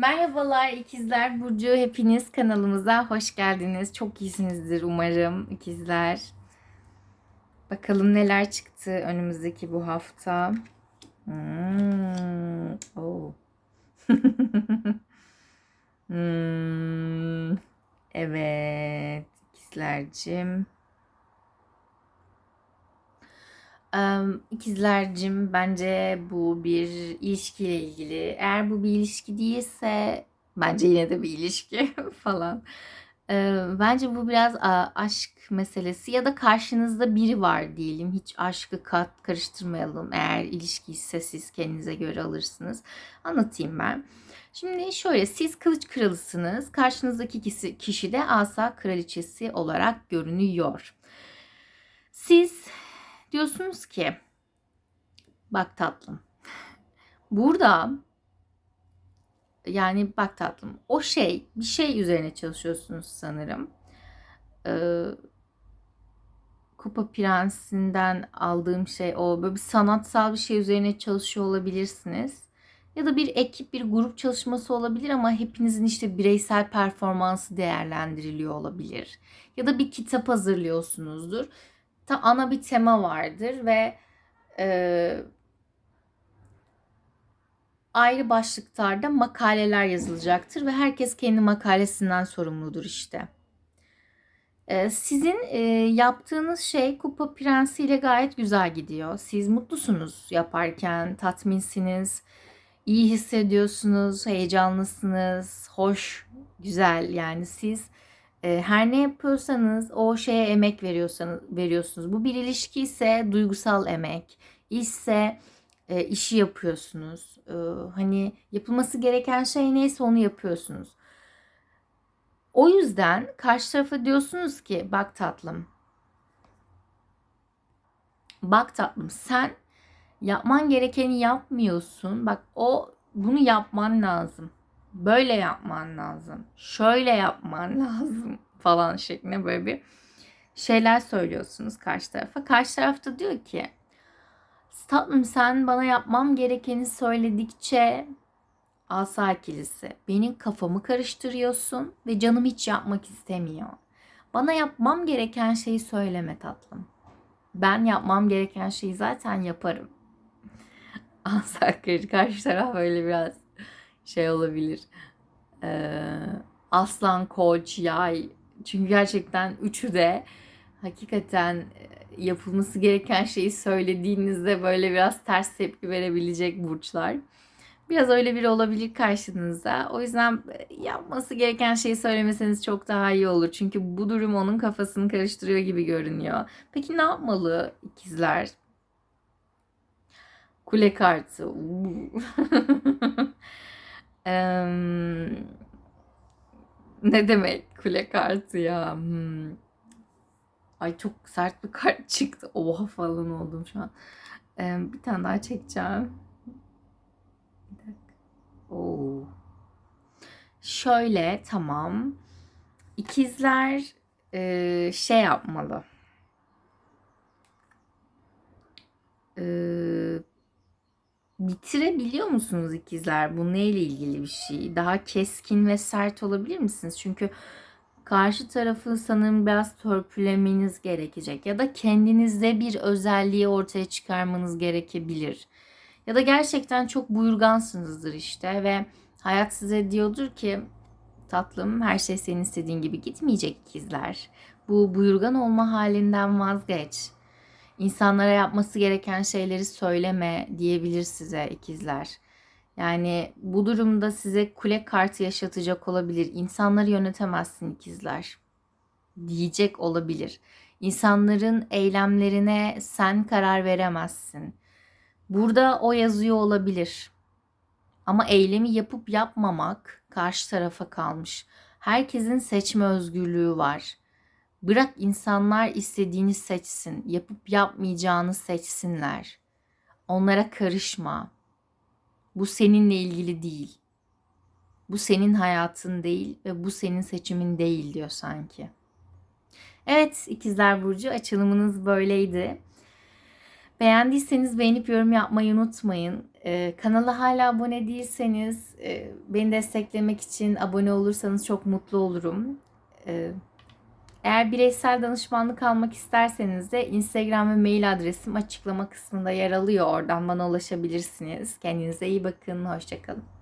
Merhabalar ikizler Burcu hepiniz kanalımıza hoş geldiniz. Çok iyisinizdir umarım ikizler. Bakalım neler çıktı önümüzdeki bu hafta. Hmm. Oh. hmm. Evet ikizlercim. İkizlercim bence bu bir ilişkiyle ilgili. Eğer bu bir ilişki değilse bence yine de bir ilişki falan. Bence bu biraz aşk meselesi ya da karşınızda biri var diyelim. Hiç aşkı kat karıştırmayalım. Eğer ilişki ise siz kendinize göre alırsınız. Anlatayım ben. Şimdi şöyle siz kılıç kralısınız. Karşınızdaki kişi, kişi de asa kraliçesi olarak görünüyor. Siz diyorsunuz ki bak tatlım burada yani bak tatlım o şey bir şey üzerine çalışıyorsunuz sanırım. Ee, Kupa Prensi'nden aldığım şey o böyle bir sanatsal bir şey üzerine çalışıyor olabilirsiniz. Ya da bir ekip, bir grup çalışması olabilir ama hepinizin işte bireysel performansı değerlendiriliyor olabilir. Ya da bir kitap hazırlıyorsunuzdur ta ana bir tema vardır ve e, ayrı başlıklarda makaleler yazılacaktır ve herkes kendi makalesinden sorumludur işte. E, sizin e, yaptığınız şey Kupa Prensi ile gayet güzel gidiyor. Siz mutlusunuz yaparken, tatminsiniz, iyi hissediyorsunuz, heyecanlısınız, hoş, güzel yani siz her ne yapıyorsanız o şeye emek veriyorsanız veriyorsunuz. Bu bir ilişki ise duygusal emek, işse e, işi yapıyorsunuz. E, hani yapılması gereken şey neyse onu yapıyorsunuz. O yüzden karşı tarafa diyorsunuz ki bak tatlım. Bak tatlım sen yapman gerekeni yapmıyorsun. Bak o bunu yapman lazım böyle yapman lazım. Şöyle yapman lazım falan şeklinde böyle bir şeyler söylüyorsunuz karşı tarafa. Karşı tarafta diyor ki tatlım sen bana yapmam gerekeni söyledikçe asa ikilisi benim kafamı karıştırıyorsun ve canım hiç yapmak istemiyor. Bana yapmam gereken şeyi söyleme tatlım. Ben yapmam gereken şeyi zaten yaparım. Asa karşı taraf böyle biraz şey olabilir. Ee, aslan, koç, yay. Çünkü gerçekten üçü de hakikaten yapılması gereken şeyi söylediğinizde böyle biraz ters tepki verebilecek burçlar. Biraz öyle biri olabilir karşınızda. O yüzden yapması gereken şeyi söylemeseniz çok daha iyi olur. Çünkü bu durum onun kafasını karıştırıyor gibi görünüyor. Peki ne yapmalı ikizler? Kule kartı. ne demek kule kartı ya? Hmm. Ay çok sert bir kart çıktı. Oha falan oldum şu an. Ee, bir tane daha çekeceğim. Bir dakika. Oo. Şöyle tamam. İkizler e, şey yapmalı. Eee bitirebiliyor musunuz ikizler? Bu neyle ilgili bir şey? Daha keskin ve sert olabilir misiniz? Çünkü karşı tarafı sanırım biraz törpülemeniz gerekecek ya da kendinizde bir özelliği ortaya çıkarmanız gerekebilir. Ya da gerçekten çok buyurgansınızdır işte ve hayat size diyordur ki tatlım her şey senin istediğin gibi gitmeyecek ikizler. Bu buyurgan olma halinden vazgeç insanlara yapması gereken şeyleri söyleme diyebilir size ikizler. Yani bu durumda size kule kartı yaşatacak olabilir. İnsanları yönetemezsin ikizler. Diyecek olabilir. İnsanların eylemlerine sen karar veremezsin. Burada o yazıyor olabilir. Ama eylemi yapıp yapmamak karşı tarafa kalmış. Herkesin seçme özgürlüğü var. Bırak insanlar istediğini seçsin, yapıp yapmayacağını seçsinler. Onlara karışma. Bu seninle ilgili değil. Bu senin hayatın değil ve bu senin seçimin değil diyor sanki. Evet ikizler burcu açılımınız böyleydi. Beğendiyseniz beğenip yorum yapmayı unutmayın. Ee, kanala hala abone değilseniz e, beni desteklemek için abone olursanız çok mutlu olurum. Ee, eğer bireysel danışmanlık almak isterseniz de Instagram ve mail adresim açıklama kısmında yer alıyor. Oradan bana ulaşabilirsiniz. Kendinize iyi bakın. Hoşçakalın.